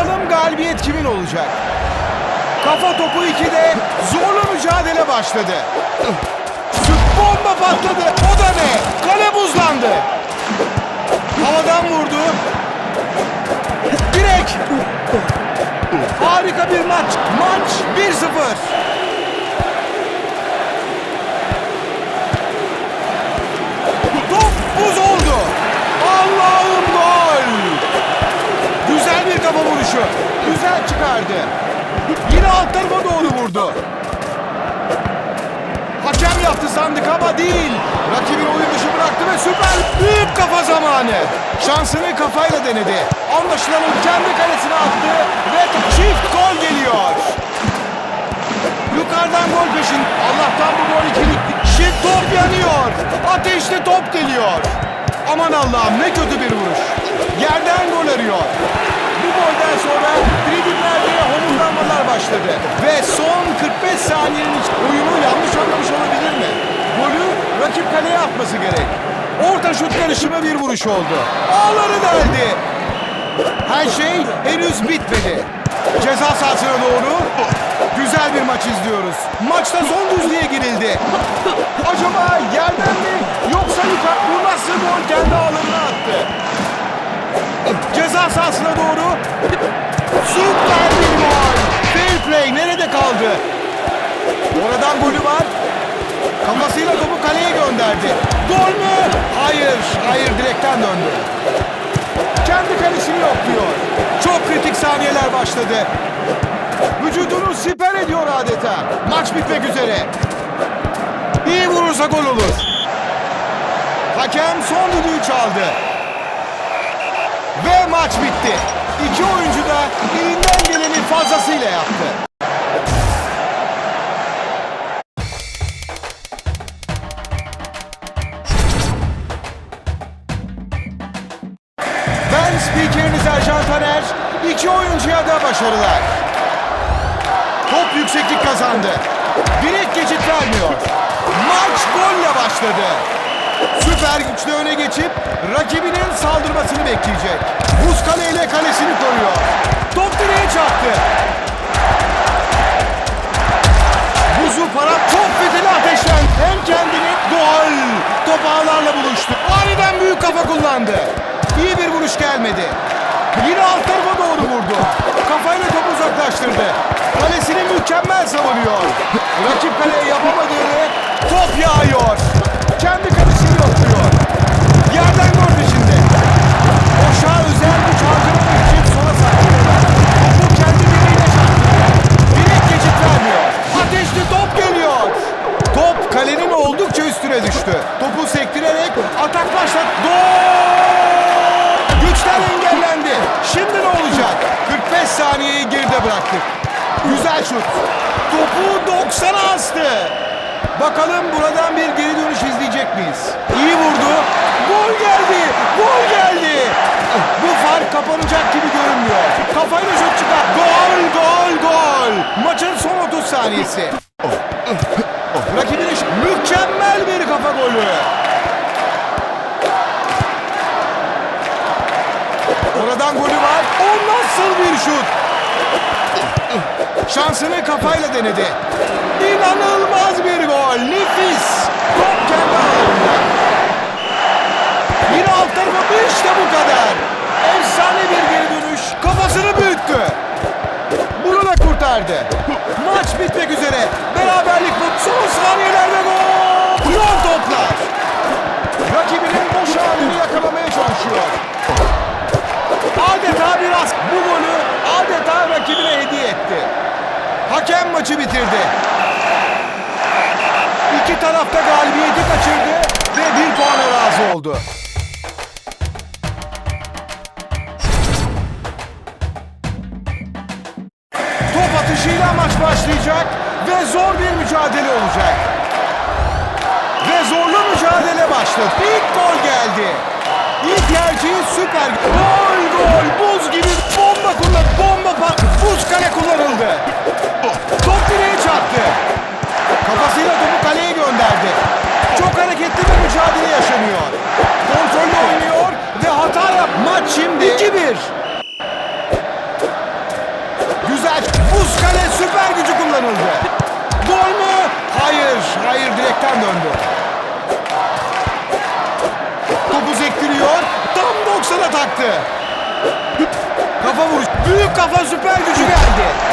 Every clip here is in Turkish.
Bakalım galibiyet kimin olacak? Kafa topu 2'de zorlu mücadele başladı. Bomba patladı. O da ne? Kale buzlandı. Havadan vurdu. Direk. Harika bir maç. Maç 1-0. Çıkardı. Yine alt tarafa doğru vurdu. Hakem yaptı sandık ama değil. Rakibin oyun dışı bıraktı ve süper büyük kafa zamanı. Şansını kafayla denedi. Anlaşılan kendi kalesine attı ve çift gol geliyor. Yukarıdan gol peşin. Allah'tan bu gol ikilikti. Şimdi top yanıyor. Ateşli top geliyor. Aman Allah'ım ne kötü bir vuruş. Yerden gol arıyor. Bu golden sonra homurdanmalar başladı. Ve son 45 saniyenin oyunu yanlış anlamış olabilir mi? Golü rakip kaleye atması gerek. Orta şut karışımı bir vuruş oldu. Ağları deldi. Her şey henüz bitmedi. Ceza sahasına doğru güzel bir maç izliyoruz. Maçta son düzlüğe girildi. Acaba yerden mi yoksa yukarı bu nasıl gol kendi ağlarına attı? Ceza sahasına doğru süper bir gol. Play nerede kaldı? Oradan golü var. Kafasıyla topu kaleye gönderdi. Gol mü? Hayır, hayır direkten döndü. Kendi kalesini yokluyor. Çok kritik saniyeler başladı. Vücudunu siper ediyor adeta. Maç bitmek üzere. İyi vurursa gol olur. Hakem son düdüğü çaldı. Ve maç bitti. İki oyuncu da elinden geleni fazlasıyla yaptı. Ben spikeriniz Ercan Taner. İki oyuncuya da başarılar. Top yükseklik kazandı. Direkt geçit vermiyor. Maç golle başladı. Süper güçlü öne geçip rakibinin saldırmasını bekleyecek. Buz kaleyle kalesini Yine alt tarafa doğru vurdu. Kafayla topu uzaklaştırdı. Kalesini mükemmel savunuyor. Rakip kaleye yapamadığını top yağıyor. Kendi kalesini yokluyor. Yerden gol peşinde. Boşa özel güç harcamak için sola saklıyor. Topu kendi direğine çarptırıyor. Direkt geçit vermiyor. Ateşli top geliyor. Top kalenin oldukça üstüne düştü. Topu sektirerek atak başlat. Gol! 45 saniyeyi geride bıraktık. Güzel şut. Topu 90'a astı. Bakalım buradan bir geri dönüş izleyecek miyiz? İyi vurdu. Gol geldi. Gol geldi. Bu fark kapanacak gibi görünmüyor. Kafayla şut çıkar. Gol, gol, gol. Maçın son 30 saniyesi. Rakibin iş mükemmel bir kafa golü. Oradan golü var. O nasıl bir şut? Şansını kafayla denedi. İnanılmaz bir gol. Nefis. Top kendi ağlarında. Yine alt tarafa işte bu kadar. Efsane bir geri dönüş. Kafasını büyüttü. Bunu da kurtardı. Maç bitmek üzere. Beraberlik bu. Son saniyelerde gol. Yon toplar. Rakibinin boş halini yakalamaya çalışıyor. Adeta biraz bu golü adeta rakibine hediye etti. Hakem maçı bitirdi. İki tarafta galibiyeti kaçırdı ve bir puana razı oldu. Top atışıyla maç başlayacak ve zor bir mücadele olacak. Ve zorlu mücadele başladı. İlk gol geldi. Tercihi süper. Gol gol buz gibi bomba kullan. Bomba pat. Buz kale kullanıldı. Top direğe çarptı. Kafasıyla topu kaleye gönderdi. Çok hareketli bir mücadele yaşanıyor. Kontrollü oynuyor ve hata yap. Maç şimdi 2-1. Muskale süper gücü kullanıldı. Gol mü? Hayır, hayır direkten döndü. 90'a taktı. Kafa vuruş. Büyük kafa süper gücü geldi.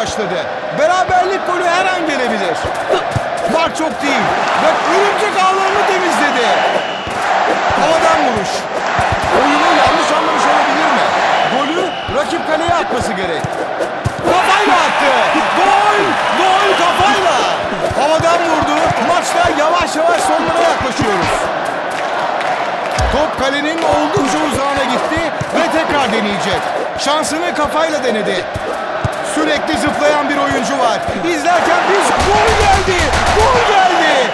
Başladı. Beraberlik golü her an gelebilir. Fark çok değil. Ve örümcek ağlarını temizledi. Havadan vuruş. Oyunu yanlış anlamış olabilir mi? Golü rakip kaleye atması gerek. Kafayla attı. Gol! Gol kafayla. Havadan vurdu. Maçta yavaş yavaş sonlara yaklaşıyoruz. Top kalenin oldukça uzağına gitti ve tekrar deneyecek. Şansını kafayla denedi. Sürekli zıplayan bir oyuncu var. İzlerken biz gol geldi. Gol geldi.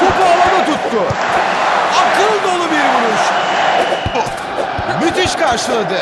Topu havada tuttu. Akıl dolu bir vuruş. Müthiş karşıladı.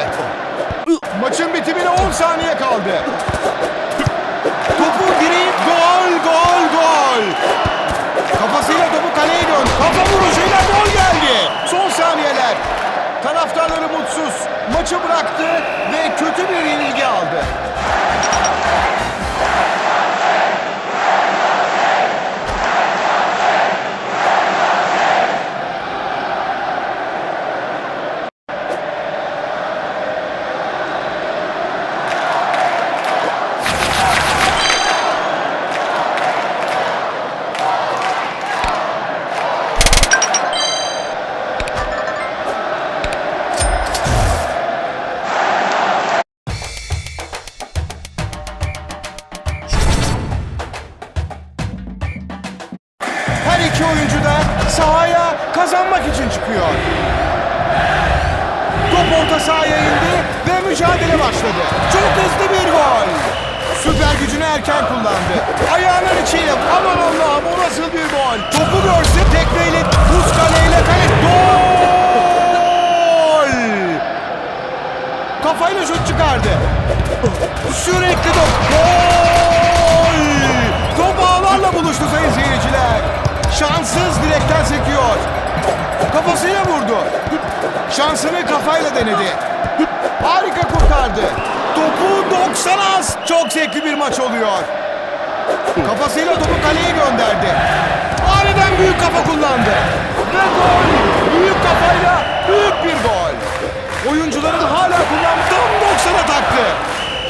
İki oyuncu da sahaya kazanmak için çıkıyor. Top orta sahaya indi ve mücadele başladı. Çok hızlı bir gol. Süper gücünü erken kullandı. Ayağının içiyle aman Allah'ım o nasıl bir gol. Topu görse tekmeyle buz kaleyle kale. Gol! Kafayla şut çıkardı. Sürekli top. Gol! Top ağlarla buluştu sayın seyirciler. Şanssız direkten sekiyor. Kafasıyla vurdu. Şansını kafayla denedi. Harika kurtardı. Topu 90 az. Çok zevkli bir maç oluyor. Kafasıyla topu kaleye gönderdi. Aniden büyük kafa kullandı. Ve gol. Büyük kafayla büyük bir gol. Oyuncuların hala kullandığı tam 90'a taktı.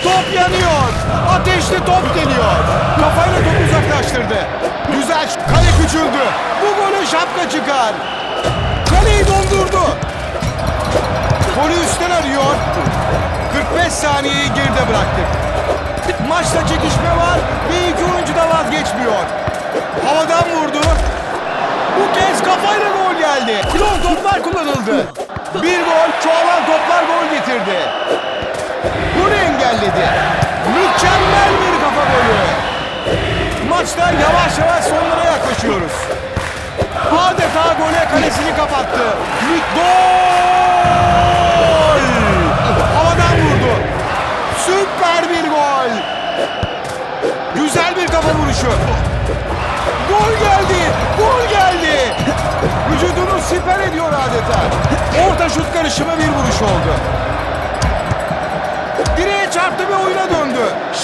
Top yanıyor. Ateşli top geliyor. Kafayla topu uzaklaştırdı. Güzel. Kale küçüldü. Bu golü şapka çıkar. Kaleyi dondurdu. Golü üstten arıyor. 45 saniyeyi geride bıraktık. Maçta çekişme var ve iki oyuncu da vazgeçmiyor. Havadan vurdu. Bu kez kafayla gol geldi. Klon toplar kullanıldı. Bir gol, çoğalan toplar gol getirdi. Bunu engelledi. Mükemmel bir kafa golü. Maçta yavaş yavaş sonlara yaklaşıyoruz. Adeta gole kalesini kapattı. Gol! Havadan vurdu. Süper bir gol. Güzel bir kafa vuruşu. Gol geldi.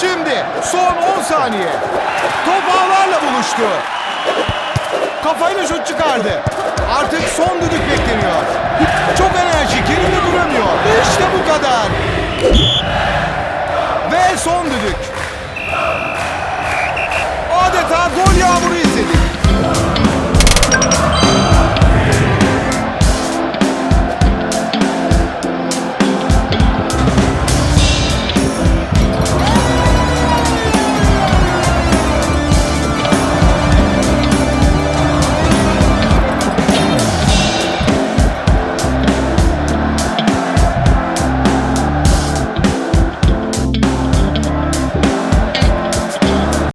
Şimdi son 10 saniye. Top ağlarla buluştu. Kafayla şut çıkardı. Artık son düdük bekleniyor. Çok enerjik, yerinde duramıyor. İşte bu kadar. Ve son düdük.